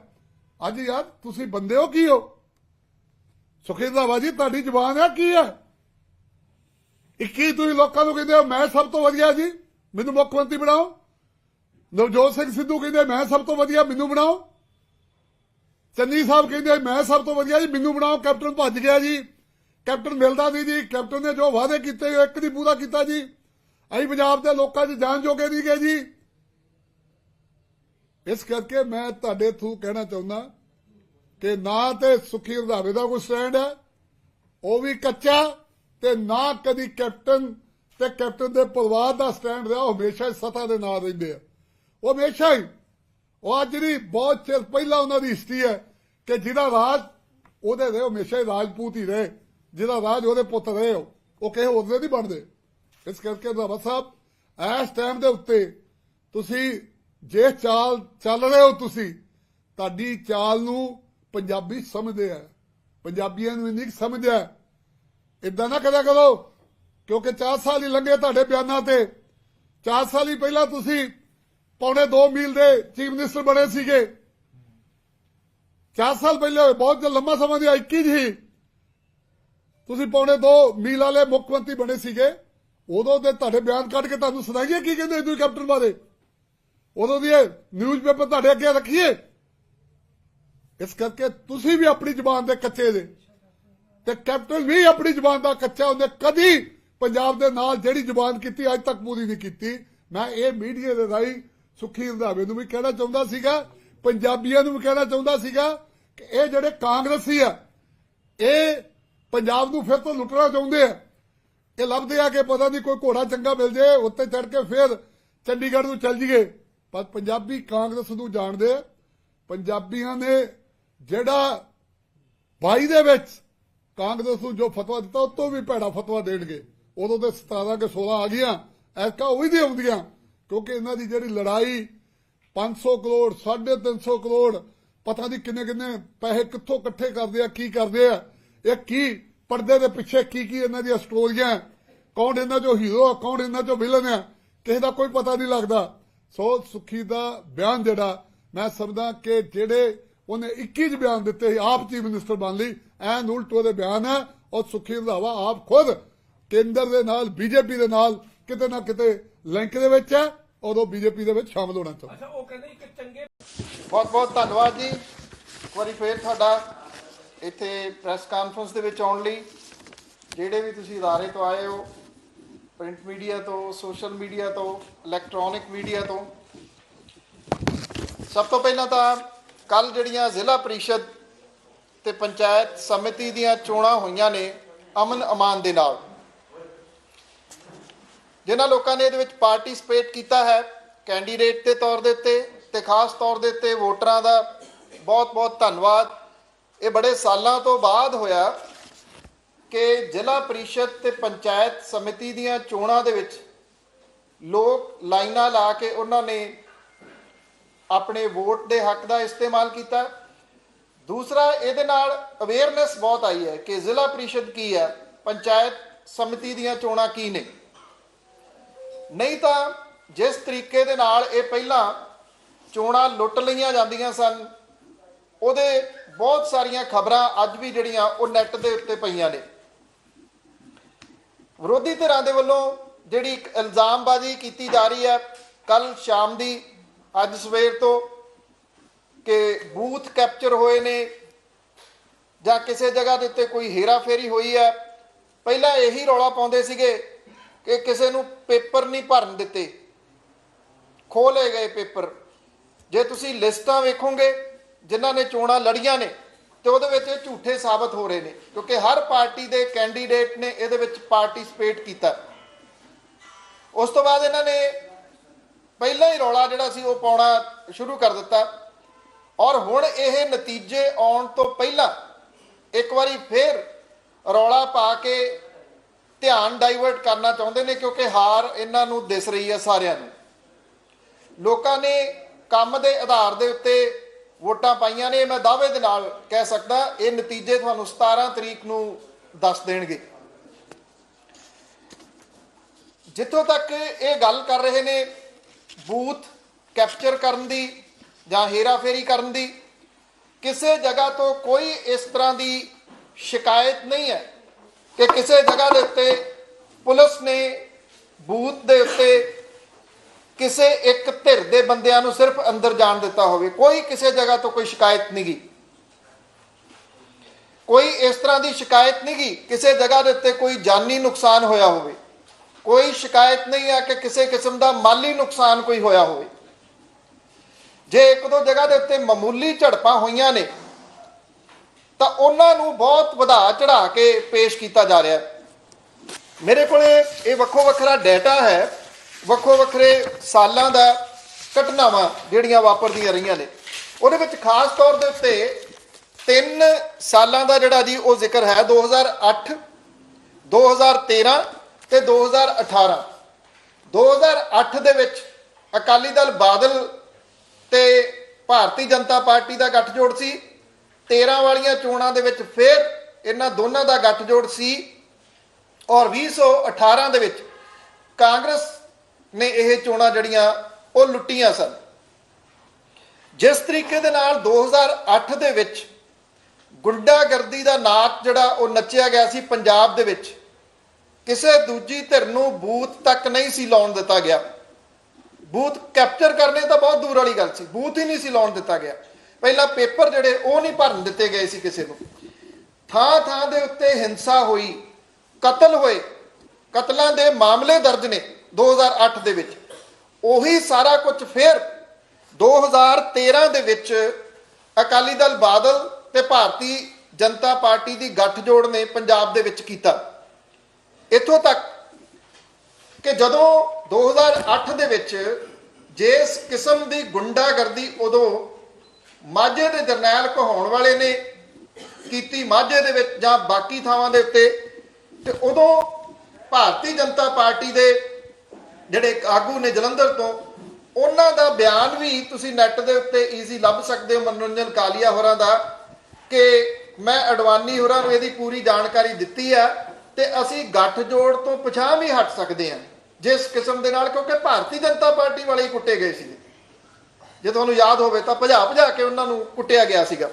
Speaker 3: ਅੱਜ ਯਾਰ ਤੁਸੀਂ ਬੰਦੇ ਹੋ ਕੀ ਹੋ? ਸੁਖੇਂਦਰਾ ਬਾਜੀ ਤੁਹਾਡੀ ਜ਼ਬਾਨ ਹੈ ਕੀ ਹੈ? ਇੱਕੀ ਤੁਸੀਂ ਲੋਕਾਂ ਨੂੰ ਕਹਿੰਦੇ ਹੋ, ਮੈਂ ਸਭ ਤੋਂ ਵਧੀਆ ਜੀ, ਮੈਨੂੰ ਮੁੱਖ ਮੰਤਰੀ ਬਣਾਓ। ਨਵਜੋਤ ਸਿੰਘ ਸਿੱਧੂ ਕਹਿੰਦੇ, ਮੈਂ ਸਭ ਤੋਂ ਵਧੀਆ, ਮੈਨੂੰ ਬਣਾਓ। ਚੰਨੀ ਸਾਹਿਬ ਕਹਿੰਦੇ, ਮੈਂ ਸਭ ਤੋਂ ਵਧੀਆ ਜੀ, ਮੈਨੂੰ ਬਣਾਓ, ਕੈਪਟਨ ਭੱਜ ਗਿਆ ਜੀ। ਕੈਪਟਨ ਮਿਲਦਾ ਸੀ ਜੀ। ਕੈਪਟਨ ਨੇ ਜੋ ਵਾਅਦੇ ਕੀਤੇ ਇੱਕ ਨਹੀਂ ਪੂਰਾ ਕੀਤਾ ਜੀ। ਅਸੀਂ ਪੰਜਾਬ ਦੇ ਲੋਕਾਂ 'ਚ ਜਾਣ ਜੋਗੇ ਨਹੀਂ ਗਏ ਜੀ। ਇਸ ਕਰਕੇ ਮੈਂ ਤੁਹਾਡੇ ਥਰੂ ਕਹਿਣਾ ਚਾਹੁੰਦਾ ਕਿ ਨਾ ਤੇ ਸੁਖੀ ਰੰਧਾਵੇ ਦਾ ਕੋਈ ਸਟੈਂਡ ਹੈ, ਉਹ ਵੀ ਕੱਚਾ ਤੇ ਨਾ ਕਦੀ ਕੈਪਟਨ ਤੇ ਕੈਪਟਨ ਦੇ ਪਰਿਵਾਰ ਦਾ ਸਟੈਂਡ ਰਿਹਾ, ਉਹ ਹਮੇਸ਼ਾ ਹੀ ਸਤਾ ਦੇ ਨਾਲ ਰਹਿੰਦੇ ਆ। ਉਹ ਹਮੇਸ਼ਾ ਹੀ, ਉਹ ਅੱਜ ਨਹੀਂ, ਬਹੁਤ ਚਿਰ ਪਹਿਲਾਂ ਉਹਨਾਂ ਦੀ ਹਿਸਟਰੀ ਹੈ ਕਿ ਜਿਹਦਾ ਰਾਜ ਉਹਦੇ ਰਹੇ ਹਮੇਸ਼ਾ ਹੀ ਰਾਜਪੂਤ ਹੀ ਰਹੇ। ਜਿਹਦਾ ਰਾਜ ਉਹਦੇ ਪੁੱਤ ਰਹੇ ਹੋ, ਉਹ ਕਿਸੇ ਹੋਰ ਦੇ ਨਹੀਂ ਬਣਦੇ। ਇਸ ਕਰਕੇ ਰਵਾ ਸਾਹਿਬ, ਇਸ ਟਾਈਮ ਦੇ ਉੱਤੇ ਤੁਸੀਂ ਜੇ ਚਾਲ ਚੱਲ ਰਹੇ ਹੋ ਤੁਸੀਂ, ਤੁਹਾਡੀ ਚਾਲ ਨੂੰ ਪੰਜਾਬੀ ਸਮਝਦੇ ਆ। ਪੰਜਾਬੀਆਂ ਨੂੰ ਇੰਨੀ ਕੁ ਸਮਝਿਆ ਇਦਾਂ ਨਾ ਕਰਿਆ ਕਰੋ, ਕਿਉਂਕਿ 4 ਸਾਲ ਹੀ ਲੰਘੇ ਤੁਹਾਡੇ ਬਿਆਨਾਂ ਤੇ। 4 ਸਾਲ ਹੀ ਪਹਿਲਾਂ ਤੁਸੀਂ ਪੌਣੇ 2 ਮੀਲ ਦੇ ਚੀਫ ਮਿਨਿਸਟਰ ਬਣੇ ਸੀਗੇ। 4 ਸਾਲ ਪਹਿਲੇ ਹੋਏ, ਬਹੁਤ ਜਿਹਾ ਲੰਮਾ ਸਮਾਂ ਦੀ 21 ਜੀ ਤੁਸੀਂ ਪੌਣੇ 2 ਮੀਲ ਵਾਲੇ ਮੁੱਖ ਮੰਤਰੀ ਬਣੇ ਸੀਗੇ। ਉਦੋਂ ਦੇ ਤੁਹਾਡੇ ਬਿਆਨ ਕੱਢ ਕੇ ਤੁਹਾਨੂੰ ਸੁਣਾਈਏ ਕੀ ਕਹਿੰਦੇ ਤੁਸੀਂ ਕੈਪਟਨ ਬਾਰੇ? ਉਦੋਂ ਦੀ ਨਿਊਜ਼ਪੇਪਰ ਤੁਹਾਡੇ ਅੱਗੇ ਰੱਖੀਏ। ਇਸ ਕਰਕੇ ਤੁਸੀਂ ਵੀ ਆਪਣੀ ਜ਼ੁਬਾਨ ਦੇ ਕੱਚੇ ਦੇ ਤੇ ਕੈਪਟਨ ਵੀ ਆਪਣੀ ਜ਼ੁਬਾਨ ਦਾ ਕੱਚਾ ਉਹਨੇ ਕਦੀ ਪੰਜਾਬ ਦੇ ਨਾਲ ਜਿਹੜੀ ਜ਼ੁਬਾਨ ਕੀਤੀ, ਅੱਜ ਤੱਕ ਪੂਰੀ ਨਹੀਂ ਕੀਤੀ। ਮੈਂ ਇਹ ਮੀਡੀਆ ਦੇ ਰਾਹੀਂ ਸੁਖੀ ਰੰਧਾਵੇ ਨੂੰ ਵੀ ਕਹਿਣਾ ਚਾਹੁੰਦਾ ਸੀਗਾ, ਪੰਜਾਬੀਆਂ ਨੂੰ ਵੀ ਕਹਿਣਾ ਚਾਹੁੰਦਾ ਸੀਗਾ ਕਿ ਇਹ ਜਿਹੜੇ ਕਾਂਗਰਸੀ ਆ, ਇਹ ਪੰਜਾਬ ਨੂੰ ਫਿਰ ਤੋਂ ਲੁੱਟਣਾ ਚਾਹੁੰਦੇ ਆ। ਇਹ ਲੱਭਦੇ ਆ ਕਿ ਪਤਾ ਨਹੀਂ ਕੋਈ ਘੋੜਾ ਚੰਗਾ ਮਿਲ ਜੇ, ਉੱਤੇ ਚੜ ਕੇ ਫਿਰ ਚੰਡੀਗੜ੍ਹ ਨੂੰ ਚੱਲ ਜੀਏ ਪਰ ਪੰਜਾਬੀ ਕਾਂਗਰਸ ਨੂੰ ਜਾਣਦੇ ਪੰਜਾਬੀਆਂ ਨੇ ਜਿਹੜਾ 22 ਦੇ ਵਿੱਚ ਕਾਂਗਰਸ ਨੂੰ ਜੋ ਫਤਵਾ ਦਿੱਤਾ, ਉਹ ਤੋਂ ਵੀ ਭੈੜਾ ਫਤਵਾ ਦੇਣਗੇ। ਉਦੋਂ ਤੇ 17 ਕੇ 16 ਆ ਗਈਆਂ ਐਸਕਾ ਉਹੀ ਦੀ ਆਉਂਦੀਆਂ। ਕਿਉਂਕਿ ਇਹਨਾਂ ਦੀ ਜਿਹੜੀ ਲੜਾਈ 500 ਕਰੋੜ 350 ਕਰੋੜ, ਪਤਾ ਨਹੀਂ ਕਿੰਨੇ ਕਿੰਨੇ ਪੈਸੇ ਕਿੱਥੋਂ ਇਕੱਠੇ ਕਰਦੇ ਆ, ਕੀ ਕਰਦੇ ਆ। ਇਹ ਕੀ ਪਰਦੇ ਦੇ ਪਿੱਛੇ ਕੀ ਕੀ ਇਹਨਾਂ ਦੀਆਂ ਸਟੋਰੀਆਂ ਕੌਣ ਇਹਨਾਂ ਚੋਂ ਹੀਰੋ ਕੌਣ ਇਹਨਾਂ ਚੋਂ ਵਿਲਨ ਆ ਕਿਸੇ ਦਾ ਕੋਈ ਪਤਾ ਨਹੀਂ ਲੱਗਦਾ। ਸੋ ਸੁਖੀ ਦਾ ਬਿਆਨ ਜਿਹੜਾ, ਮੈਂ ਸਮਝਦਾ ਕਿ ਜਿਹੜੇ ਉਹਨੇ 21 ਚ ਬਿਆਨ ਦਿੱਤੇ ਸੀ, ਆਪ ਚੀਫ ਮਿਨਿਸਟਰ ਬਣ ਲਈ। ਐਨ ਉਲਟ ਉਹਦੇ ਬਿਆਨ ਹੈ ਔਰ ਸੁਖੀ ਰੰਧਾਵਾ ਆਪ ਖੁਦ ਕੇਂਦਰ ਦੇ ਨਾਲ, ਬੀਜੇਪੀ ਦੇ ਨਾਲ ਕਿਤੇ ਨਾ ਕਿਤੇ ਲਿੰਕ ਦੇ ਵਿੱਚ ਹੈ ਔਰ ਉਹ ਬੀਜੇਪੀ ਦੇ ਵਿੱਚ ਸ਼ਾਮਲ ਹੋਣਾ ਚਾਹੁੰਦਾ।
Speaker 4: ਅੱਛਾ, ਉਹ ਕਹਿੰਦੇ ਇੱਕ ਚੰਗੇ
Speaker 5: ਬਹੁਤ ਬਹੁਤ ਧੰਨਵਾਦ ਜੀ। ਇੱਕ ਵਾਰੀ ਫੇਰ ਤੁਹਾਡਾ ਇੱਥੇ ਪ੍ਰੈਸ ਕਾਨਫਰੰਸ ਦੇ ਵਿੱਚ ਆਉਣ ਲਈ ਜਿਹੜੇ ਵੀ ਤੁਸੀਂ ਅਦਾਰੇ ਤੋਂ ਆਏ ਹੋ ਪ੍ਰਿੰਟ ਮੀਡੀਆ ਤੋਂ ਸੋਸ਼ਲ ਮੀਡੀਆ ਤੋਂ ਇਲੈਕਟ੍ਰੋਨਿਕ ਮੀਡੀਆ ਤੋਂ, ਸਭ ਤੋਂ ਪਹਿਲਾਂ ਤਾਂ ਕੱਲ ਜਿਹੜੀਆਂ ਜ਼ਿਲ੍ਹਾ ਪ੍ਰੀਸ਼ਦ ਤੇ ਪੰਚਾਇਤ ਸਮਿਤੀ ਦੀਆਂ ਚੋਣਾਂ ਹੋਈਆਂ ਨੇ ਅਮਨ ਅਮਾਨ ਦੇ ਨਾਲ। ਜਿਨ੍ਹਾਂ ਲੋਕਾਂ ਨੇ ਇਹਦੇ ਵਿੱਚ ਪਾਰਟਿਸਿਪੇਟ ਕੀਤਾ ਹੈ ਕੈਂਡੀਡੇਟ ਦੇ ਤੌਰ ਦੇ ਉੱਤੇ ਤੇ ਖਾਸ ਤੌਰ ਦੇ ਉੱਤੇ ਵੋਟਰਾਂ ਦਾ ਬਹੁਤ-ਬਹੁਤ ਧੰਨਵਾਦ। ਇਹ ਬੜੇ ਸਾਲਾਂ ਤੋਂ ਬਾਅਦ ਹੋਇਆ ਕਿ ਜ਼ਿਲ੍ਹਾ ਪ੍ਰੀਸ਼ਦ ਤੇ ਪੰਚਾਇਤ ਸਮਿਤੀ ਦੀਆਂ ਚੋਣਾਂ ਦੇ ਵਿੱਚ ਲੋਕ ਲਾਈਨਾਂ ਲਾ ਕੇ ਉਹਨਾਂ ਨੇ ਆਪਣੇ ਵੋਟ ਦੇ ਹੱਕ ਦਾ ਇਸਤੇਮਾਲ ਕੀਤਾ। ਦੂਸਰਾ, ਇਹਦੇ ਨਾਲ ਅਵੇਅਰਨੈਸ ਬਹੁਤ ਆਈ ਹੈ ਕਿ ਜ਼ਿਲ੍ਹਾ ਪ੍ਰੀਸ਼ਦ ਕੀ ਹੈ, ਪੰਚਾਇਤ ਸਮਿਤੀ ਦੀਆਂ ਚੋਣਾਂ ਕੀ ਨੇ। ਨਹੀਂ ਤਾਂ ਜਿਸ ਤਰੀਕੇ ਦੇ ਨਾਲ ਇਹ ਪਹਿਲਾਂ ਚੋਣਾਂ ਲੁੱਟ ਲਈਆਂ ਜਾਂਦੀਆਂ ਸਨ ਉਹਦੇ ਬਹੁਤ ਸਾਰੀਆਂ ਖਬਰਾਂ ਅੱਜ ਵੀ ਜਿਹੜੀਆਂ ਉਹ ਨੈੱਟ ਦੇ ਉੱਤੇ ਪਈਆਂ ਨੇ। ਵਿਰੋਧੀ ਧਿਰਾਂ ਦੇ ਵੱਲੋਂ ਜਿਹੜੀ ਇੱਕ ਇਲਜ਼ਾਮਬਾਜ਼ੀ ਕੀਤੀ ਜਾ ਰਹੀ ਹੈ ਕੱਲ ਸ਼ਾਮ ਦੀ, ਅੱਜ ਸਵੇਰ ਤੋਂ ਕਿ ਬੂਥ ਕੈਪਚਰ ਹੋਏ ਨੇ ਜਾਂ ਕਿਸੇ ਜਗ੍ਹਾ ਦੇ ਉੱਤੇ ਕੋਈ ਹੇਰਾਫੇਰੀ ਹੋਈ ਹੈ। ਪਹਿਲਾਂ ਇਹੀ ਰੌਲਾ ਪਾਉਂਦੇ ਸੀਗੇ ਕਿ ਕਿਸੇ ਨੂੰ ਪੇਪਰ ਨਹੀਂ ਭਰਨ ਦਿੱਤੇ। ਖੋਲੇ ਗਏ ਪੇਪਰ। ਜੇ ਤੁਸੀਂ ਲਿਸਟਾਂ ਵੇਖੋਗੇ ਜਿਨ੍ਹਾਂ ਨੇ ਚੋਣਾਂ ਲੜੀਆਂ ਨੇ ਤੇ ਉਹਦੇ ਵਿੱਚ ਇਹ ਝੂਠੇ ਸਾਬਤ ਹੋ ਰਹੇ ਨੇ, ਕਿਉਂਕਿ ਹਰ ਪਾਰਟੀ ਦੇ ਕੈਂਡੀਡੇਟ ਨੇ ਇਹਦੇ ਵਿੱਚ ਪਾਰਟਿਸਿਪੇਟ ਕੀਤਾ। ਉਸ ਤੋਂ ਬਾਅਦ ਇਹਨਾਂ ਨੇ ਪਹਿਲਾਂ ਹੀ ਰੌਲਾ ਜਿਹੜਾ ਸੀ ਉਹ ਪਾਉਣਾ ਸ਼ੁਰੂ ਕਰ ਦਿੱਤਾ। ਔਰ ਹੁਣ ਇਹ ਨਤੀਜੇ ਆਉਣ ਤੋਂ ਪਹਿਲਾਂ ਇੱਕ ਵਾਰੀ ਫੇਰ ਰੌਲਾ ਪਾ ਕੇ ਧਿਆਨ ਡਾਈਵਰਟ ਕਰਨਾ ਚਾਹੁੰਦੇ ਨੇ, ਕਿਉਂਕਿ ਹਾਰ ਇਹਨਾਂ ਨੂੰ ਦਿਸ ਰਹੀ ਹੈ ਸਾਰਿਆਂ ਨੂੰ। ਲੋਕਾਂ ਨੇ ਕੰਮ ਦੇ ਆਧਾਰ ਦੇ ਉੱਤੇ ਵੋਟਾਂ ਪਾਈਆਂ ਨੇ ਮੈਂ ਦਾਅਵੇ ਦੇ ਨਾਲ ਕਹਿ ਸਕਦਾ, ਇਹ ਨਤੀਜੇ ਤੁਹਾਨੂੰ 17 ਤਰੀਕ ਨੂੰ ਦੱਸ ਦੇਣਗੇ। ਜਿੱਥੋਂ ਤੱਕ ਇਹ ਗੱਲ ਕਰ ਰਹੇ ਨੇ, ਬੂਥ ਕੈਪਚਰ ਕਰਨ ਦੀ ਜਾਂ ਹੇਰਾਫੇਰੀ ਕਰਨ ਦੀ, ਕਿਸੇ ਜਗ੍ਹਾ ਤੋਂ ਕੋਈ ਇਸ ਤਰ੍ਹਾਂ ਦੀ ਸ਼ਿਕਾਇਤ ਨਹੀਂ ਹੈ ਕਿ ਕਿਸੇ ਜਗ੍ਹਾ ਦੇ ਉੱਤੇ ਪੁਲਿਸ ਨੇ ਬੂਥ ਦੇ ਉੱਤੇ ਕਿਸੇ ਇੱਕ ਧਿਰ ਦੇ ਬੰਦਿਆਂ ਨੂੰ ਸਿਰਫ ਅੰਦਰ ਜਾਣ ਦਿੱਤਾ ਹੋਵੇ, ਕੋਈ ਕਿਸੇ ਜਗ੍ਹਾ ਤੋਂ ਕੋਈ ਸ਼ਿਕਾਇਤ ਨਹੀਂ ਗੀ ਕੋਈ ਇਸ ਤਰ੍ਹਾਂ ਦੀ ਸ਼ਿਕਾਇਤ ਨਹੀਂ ਗੀ ਕਿਸੇ ਜਗ੍ਹਾ ਦੇ ਉੱਤੇ ਕੋਈ ਜਾਨੀ ਨੁਕਸਾਨ ਹੋਇਆ ਹੋਵੇ। ਕੋਈ ਸ਼ਿਕਾਇਤ ਨਹੀਂ ਹੈ ਕਿ ਕਿਸੇ ਕਿਸਮ ਦਾ ਮਾਲੀ ਨੁਕਸਾਨ ਕੋਈ ਹੋਇਆ ਹੋਵੇ। ਜੇ ਇੱਕ ਦੋ ਜਗ੍ਹਾ ਦੇ ਉੱਤੇ ਮਾਮੂਲੀ ਝੜਪਾਂ ਹੋਈਆਂ ਨੇ, ਤਾਂ ਉਹਨਾਂ ਨੂੰ ਬਹੁਤ ਵਧਾ ਚੜਾ ਕੇ ਪੇਸ਼ ਕੀਤਾ ਜਾ ਰਿਹਾ ਹੈ। ਮੇਰੇ ਕੋਲੇ ਇਹ ਵੱਖੋ ਵੱਖਰਾ ਡਾਟਾ ਹੈ। ਵੱਖੋ ਵੱਖਰੇ ਸਾਲਾਂ ਦਾ ਘਟਨਾਵਾਂ ਜਿਹੜੀਆਂ ਵਾਪਰਦੀਆਂ ਰਹੀਆਂ ਨੇ। ਉਹਦੇ ਵਿੱਚ ਖਾਸ ਤੌਰ ਦੇ ਉੱਤੇ ਤਿੰਨ ਸਾਲਾਂ ਦਾ ਜਿਹੜਾ ਜੀ ਉਹ ਜ਼ਿਕਰ ਹੈ 2008 2013 ਤੇ 2018 2008 ਦੇ ਵਿੱਚ ਅਕਾਲੀ ਦਲ ਬਾਦਲ ਤੇ ਭਾਰਤੀ ਜਨਤਾ ਪਾਰਟੀ ਦਾ ਗੱਠਜੋੜ ਸੀ। 13 ਵਾਲੀਆਂ ਚੋਣਾਂ ਦੇ ਵਿੱਚ ਫਿਰ ਇਹਨਾਂ ਦੋਨਾਂ ਦਾ ਗੱਠਜੋੜ ਸੀ। ਔਰ 2018 ਦੇ ਵਿੱਚ ਕਾਂਗਰਸ ਨੇ ਇਹ ਚੋਣਾਂ ਜਿਹੜੀਆਂ, ਉਹ ਲੁੱਟੀਆਂ ਸਨ। ਜਿਸ ਤਰੀਕੇ ਦੇ ਨਾਲ 2008 ਦੇ ਵਿੱਚ ਗੁੰਡਾਗਰਦੀ ਦਾ ਨਾਚ ਜਿਹੜਾ, ਉਹ ਨੱਚਿਆ ਗਿਆ ਸੀ ਪੰਜਾਬ ਦੇ ਵਿੱਚ। ਕਿਸੇ ਦੂਜੀ ਧਿਰ ਨੂੰ ਬੂਥ ਤੱਕ ਨਹੀਂ ਸੀ ਲਾਉਣ ਦਿੱਤਾ ਗਿਆ। ਬੂਥ ਕੈਪਚਰ ਕਰਨੇ ਤਾਂ ਬਹੁਤ ਦੂਰ ਵਾਲੀ ਗੱਲ ਸੀ, ਬੂਥ ਹੀ ਨਹੀਂ ਸੀ ਲਾਉਣ ਦਿੱਤਾ ਗਿਆ। ਪਹਿਲਾਂ ਪੇਪਰ ਜਿਹੜੇ, ਉਹ ਨਹੀਂ ਭਰਨ ਦਿੱਤੇ ਗਏ ਸੀ ਕਿਸੇ ਨੂੰ। ਥਾਂ ਥਾਂ ਦੇ ਉੱਤੇ ਹਿੰਸਾ ਹੋਈ, ਕਤਲ ਹੋਏ, ਕਤਲਾਂ ਦੇ ਮਾਮਲੇ ਦਰਜ ਨੇ। 2008 ਦੇ ਵਿੱਚ। ਉਹੀ ਸਾਰਾ ਕੁਝ ਫਿਰ 2013 ਦੇ ਵਿੱਚ ਅਕਾਲੀ ਦਲ ਬਾਦਲ ਤੇ ਭਾਰਤੀ ਜਨਤਾ ਪਾਰਟੀ ਦੀ ਗੱਠਜੋੜ ਨੇ ਪੰਜਾਬ ਦੇ ਵਿੱਚ ਕੀਤਾ। ਇੱਥੋਂ ਤੱਕ ਕਿ ਜਦੋਂ 2008 ਦੇ ਵਿੱਚ ਜਿਸ ਕਿਸਮ ਦੀ ਗੁੰਡਾਗਰਦੀ ਉਦੋਂ ਮਾਝੇ ਦੇ ਜਰਨੈਲ ਕਹਾਉਣ ਵਾਲੇ ਨੇ ਕੀਤੀ, ਮਾਝੇ ਦੇ ਵਿੱਚ ਜਾਂ ਬਾਕੀ ਥਾਵਾਂ ਦੇ ਉੱਤੇ, ਤੇ ਉਦੋਂ ਭਾਰਤੀ ਜਨਤਾ ਪਾਰਟੀ ਦੇ ਜਿਹੜੇ ਆਗੂ ਨੇ ਜਲੰਧਰ ਤੋਂ, ਉਹਨਾਂ ਦਾ ਬਿਆਨ ਵੀ ਤੁਸੀਂ ਨੈੱਟ ਦੇ ਉੱਤੇ ਈਜ਼ੀ ਲੱਭ ਸਕਦੇ ਹੋ ਮਨੋਰੰਜਨ ਕਾਲੀਆ ਹੋਰਾਂ ਦਾ, ਕਿ ਮੈਂ ਅਡਵਾਨੀ ਹੋਰਾਂ ਨੂੰ ਇਹਦੀ ਪੂਰੀ ਜਾਣਕਾਰੀ ਦਿੱਤੀ ਆ ਤੇ ਅਸੀਂ ਗੱਠਜੋੜ ਤੋਂ ਪਛਾਣ ਵੀ ਹਟ ਸਕਦੇ ਹਾਂ, ਜਿਸ ਕਿਸਮ ਦੇ ਨਾਲ ਕਿਉਂਕਿ ਭਾਰਤੀ ਜਨਤਾ ਪਾਰਟੀ ਵਾਲੇ ਹੀ ਕੁੱਟੇ ਗਏ ਸੀ ਜੇ ਤੁਹਾਨੂੰ ਯਾਦ ਹੋਵੇ ਤਾਂ ਭਜਾ ਭਜਾ ਕੇ ਉਹਨਾਂ ਨੂੰ ਕੁੱਟਿਆ ਗਿਆ ਸੀਗਾ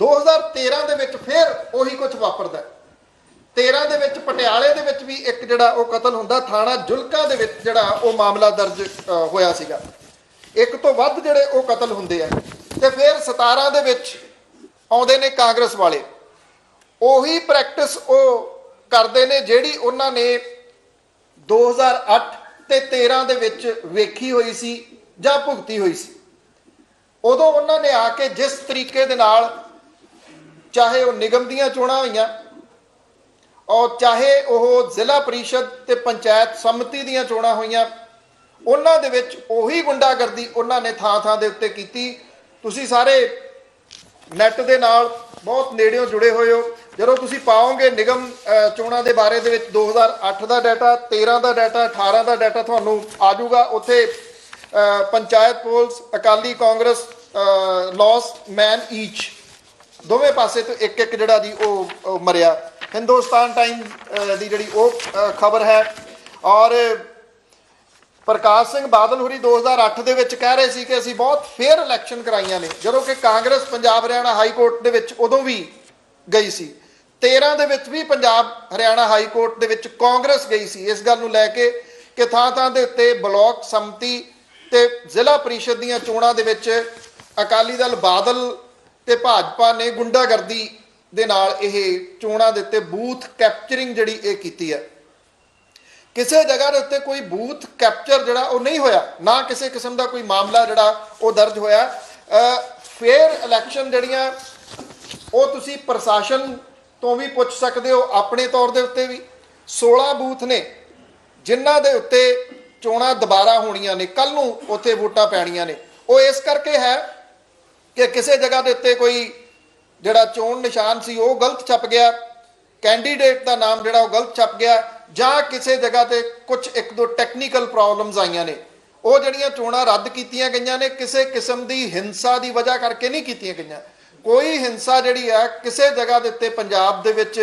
Speaker 5: 2013 ਦੇ ਵਿੱਚ ਫਿਰ ਉਹੀ ਕੁਝ ਵਾਪਰਦਾ ਹੈ। 13 ਦੇ ਵਿੱਚ, ਪਟਿਆਲੇ ਦੇ ਵਿੱਚ ਵੀ ਇੱਕ ਜਿਹੜਾ ਉਹ ਕਤਲ ਹੁੰਦਾ, ਥਾਣਾ ਜੁਲਕਾ ਦੇ ਵਿੱਚ ਜਿਹੜਾ ਉਹ ਮਾਮਲਾ ਦਰਜ ਹੋਇਆ ਸੀਗਾ। ਇੱਕ ਤੋਂ ਵੱਧ ਜਿਹੜੇ ਉਹ ਕਤਲ ਹੁੰਦੇ ਆ। ਤੇ ਫਿਰ 17 ਦੇ ਵਿੱਚ ਆਉਂਦੇ ਨੇ ਕਾਂਗਰਸ ਵਾਲੇ। ਉਹੀ ਪ੍ਰੈਕਟਿਸ ਉਹ ਕਰਦੇ ਨੇ ਜਿਹੜੀ ਉਹਨਾਂ ਨੇ 2008 ਤੇ 13 ਦੇ ਵਿੱਚ ਵੇਖੀ ਹੋਈ ਸੀ ਜਾਂ ਭੁਗਤੀ ਹੋਈ ਸੀ। ਉਦੋਂ ਉਹਨਾਂ ਨੇ ਆ ਕੇ ਜਿਸ ਤਰੀਕੇ ਦੇ ਨਾਲ ਚਾਹੇ ਉਹ ਨਿਗਮ ਦੀਆਂ ਚੋਣਾਂ ਹੋਈਆਂ ਔਰ ਚਾਹੇ ਉਹ ਜ਼ਿਲ੍ਹਾ ਪਰਿਸ਼ਦ ਤੇ ਪੰਚਾਇਤ ਸਮਿਤੀ ਦੀਆਂ ਚੋਣਾਂ ਹੋਈਆਂ, ਉਹਨਾਂ ਦੇ ਵਿੱਚ ਉਹੀ ਗੁੰਡਾਗਰਦੀ ਉਹਨਾਂ ਨੇ ਥਾਂ ਥਾਂ ਦੇ ਉੱਤੇ ਕੀਤੀ। ਤੁਸੀਂ ਸਾਰੇ ਨੈਟ ਦੇ ਨਾਲ ਬਹੁਤ ਨੇੜਿਓਂ ਜੁੜੇ ਹੋਏ ਹੋ। ਜਦੋਂ ਤੁਸੀਂ ਪਾਓਗੇ ਨਿਗਮ ਚੋਣਾਂ ਦੇ ਬਾਰੇ ਦੇ ਵਿੱਚ 2008 ਦਾ ਡਾਟਾ 13 ਦਾ ਡਾਟਾ 18 ਦਾ ਡਾਟਾ ਤੁਹਾਨੂੰ ਆ ਜਾਊਗਾ। ਉੱਥੇ ਪੰਚਾਇਤ ਪੋਲਸ, ਅਕਾਲੀ ਕਾਂਗਰਸ ਲਾਸ, ਮੈਨ, ਈਚ ਦੋਵੇਂ ਪਾਸੇ ਤੋਂ ਇੱਕ ਇੱਕ ਜਿਹੜਾ ਜੀ ਉਹ ਮਰਿਆ। ਹਿੰਦੁਸਤਾਨ ਟਾਈਮ ਦੀ ਜਿਹੜੀ ਉਹ ਖਬਰ ਹੈ। ਔਰ ਪ੍ਰਕਾਸ਼ ਸਿੰਘ ਬਾਦਲ ਹੋਰੀ 2008 ਦੇ ਵਿੱਚ ਕਹਿ ਰਹੇ ਸੀ ਕਿ ਅਸੀਂ ਬਹੁਤ ਫੇਅਰ ਇਲੈਕਸ਼ਨ ਕਰਾਈਆਂ ਨੇ, ਜਦੋਂ ਕਿ ਕਾਂਗਰਸ ਪੰਜਾਬ ਹਰਿਆਣਾ ਹਾਈ ਕੋਰਟ ਦੇ ਵਿੱਚ ਉਦੋਂ ਵੀ ਗਈ ਸੀ। 13 ਦੇ ਵਿੱਚ ਵੀ ਪੰਜਾਬ ਹਰਿਆਣਾ ਹਾਈ ਕੋਰਟ ਦੇ ਵਿੱਚ ਕਾਂਗਰਸ ਗਈ ਸੀ। ਇਸ ਗੱਲ ਨੂੰ ਲੈ ਕੇ ਕਿ ਥਾਂ ਥਾਂ ਦੇ ਉੱਤੇ ਬਲਾਕ ਸੰਮਤੀ ਤੇ ਜ਼ਿਲ੍ਹਾ ਪਰਿਸ਼ਦ ਦੀਆਂ ਚੋਣਾਂ ਦੇ ਵਿੱਚ ਅਕਾਲੀ ਦਲ ਬਾਦਲ ਤੇ ਭਾਜਪਾ ਨੇ ਗੁੰਡਾਗਰਦੀ ਦੇ ਨਾਲ ਇਹ ਚੋਣਾਂ ਦੇ ਉੱਤੇ ਬੂਥ ਕੈਪਚਰਿੰਗ ਜਿਹੜੀ ਇਹ ਕੀਤੀ ਹੈ। ਕਿਸੇ ਜਗ੍ਹਾ ਦੇ ਉੱਤੇ ਕੋਈ ਬੂਥ ਕੈਪਚਰ ਜਿਹੜਾ ਉਹ ਨਹੀਂ ਹੋਇਆ, ਨਾ ਕਿਸੇ ਕਿਸਮ ਦਾ ਕੋਈ ਮਾਮਲਾ ਜਿਹੜਾ ਉਹ ਦਰਜ ਹੋਇਆ। ਫੇਅਰ ਇਲੈਕਸ਼ਨ ਜਿਹੜੀਆਂ, ਉਹ ਤੁਸੀਂ ਪ੍ਰਸ਼ਾਸਨ ਤੋਂ ਵੀ ਪੁੱਛ ਸਕਦੇ ਹੋ, ਆਪਣੇ ਤੌਰ ਦੇ ਉੱਤੇ ਵੀ। 16 ਬੂਥ ਨੇ, ਜਿਨ੍ਹਾਂ ਦੇ ਉੱਤੇ ਚੋਣਾਂ ਦੁਬਾਰਾ ਹੋਣੀਆਂ ਨੇ ਕੱਲ ਨੂੰ ਉੱਥੇ ਵੋਟਾਂ ਪੈਣੀਆਂ ਨੇ। ਉਹ ਇਸ ਕਰਕੇ ਹੈ ਕਿ ਕਿਸੇ ਜਗ੍ਹਾ ਦੇ ਉੱਤੇ ਕੋਈ ਜਿਹੜਾ ਚੋਣ ਨਿਸ਼ਾਨ ਸੀ, ਉਹ ਗਲਤ ਛਪ ਗਿਆ। ਕੈਂਡੀਡੇਟ ਦਾ ਨਾਮ ਜਿਹੜਾ, ਉਹ ਗਲਤ ਛਪ ਗਿਆ। ਜਾਂ ਕਿਸੇ ਜਗ੍ਹਾ ਤੇ ਕੁਝ ਇੱਕ ਦੋ ਟੈਕਨੀਕਲ ਪ੍ਰੋਬਲਮਸ ਆਈਆਂ ਨੇ। ਉਹ ਜਿਹੜੀਆਂ ਚੋਣਾਂ ਰੱਦ ਕੀਤੀਆਂ ਗਈਆਂ ਨੇ, ਕਿਸੇ ਕਿਸਮ ਦੀ ਹਿੰਸਾ ਦੀ ਵਜ੍ਹਾ ਕਰਕੇ ਨਹੀਂ ਕੀਤੀਆਂ ਗਈਆਂ। ਕੋਈ ਹਿੰਸਾ ਜਿਹੜੀ ਹੈ, ਕਿਸੇ ਜਗ੍ਹਾ ਦੇ ਉੱਤੇ ਪੰਜਾਬ ਦੇ ਵਿੱਚ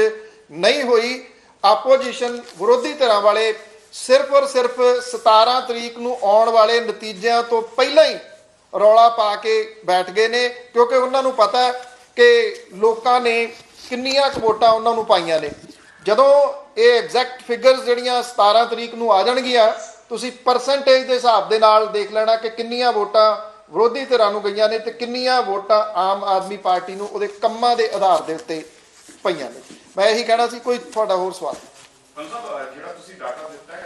Speaker 5: ਨਹੀਂ ਹੋਈ। ਆਪੋਜੀਸ਼ਨ ਵਿਰੋਧੀ ਧਿਰਾਂ ਵਾਲੇ ਸਿਰਫ ਔਰ ਸਿਰਫ 17 ਤਰੀਕ ਨੂੰ ਆਉਣ ਵਾਲੇ ਨਤੀਜਿਆਂ ਤੋਂ ਪਹਿਲਾਂ ਹੀ ਰੌਲਾ ਪਾ ਕੇ ਬੈਠ ਗਏ ਨੇ, ਕਿਉਂਕਿ ਉਹਨਾਂ ਨੂੰ ਪਤਾ ਹੈ ਕਿ ਲੋਕਾਂ ਨੇ ਕਿੰਨੀਆਂ ਕੁ ਵੋਟਾਂ ਉਹਨਾਂ ਨੂੰ ਪਾਈਆਂ ਨੇ। ਜਦੋਂ ਇਹ ਐਗਜ਼ੈਕਟ ਫਿਗਰਸ ਜਿਹੜੀਆਂ 17 ਤਰੀਕ ਨੂੰ ਆ ਜਾਣਗੀਆਂ, ਤੁਸੀਂ ਪਰਸੈਂਟੇਜ ਦੇ ਹਿਸਾਬ ਦੇ ਨਾਲ ਦੇਖ ਲੈਣਾ ਕਿ ਕਿੰਨੀਆਂ ਵੋਟਾਂ ਵਿਰੋਧੀ ਧਿਰਾਂ ਨੂੰ ਗਈਆਂ ਨੇ ਤੇ ਕਿੰਨੀਆਂ ਵੋਟਾਂ ਆਮ ਆਦਮੀ ਪਾਰਟੀ ਨੂੰ ਉਹਦੇ ਕੰਮਾਂ ਦੇ ਆਧਾਰ ਦੇ ਉੱਤੇ ਪਈਆਂ ਨੇ। ਮੈਂ ਇਹੀ ਕਹਿਣਾ ਸੀ, ਕੋਈ ਤੁਹਾਡਾ ਹੋਰ ਸਵਾਲ?
Speaker 4: ਜਿਹੜਾ ਤੁਸੀਂ ਡਾਟਾ ਦਿੱਤਾ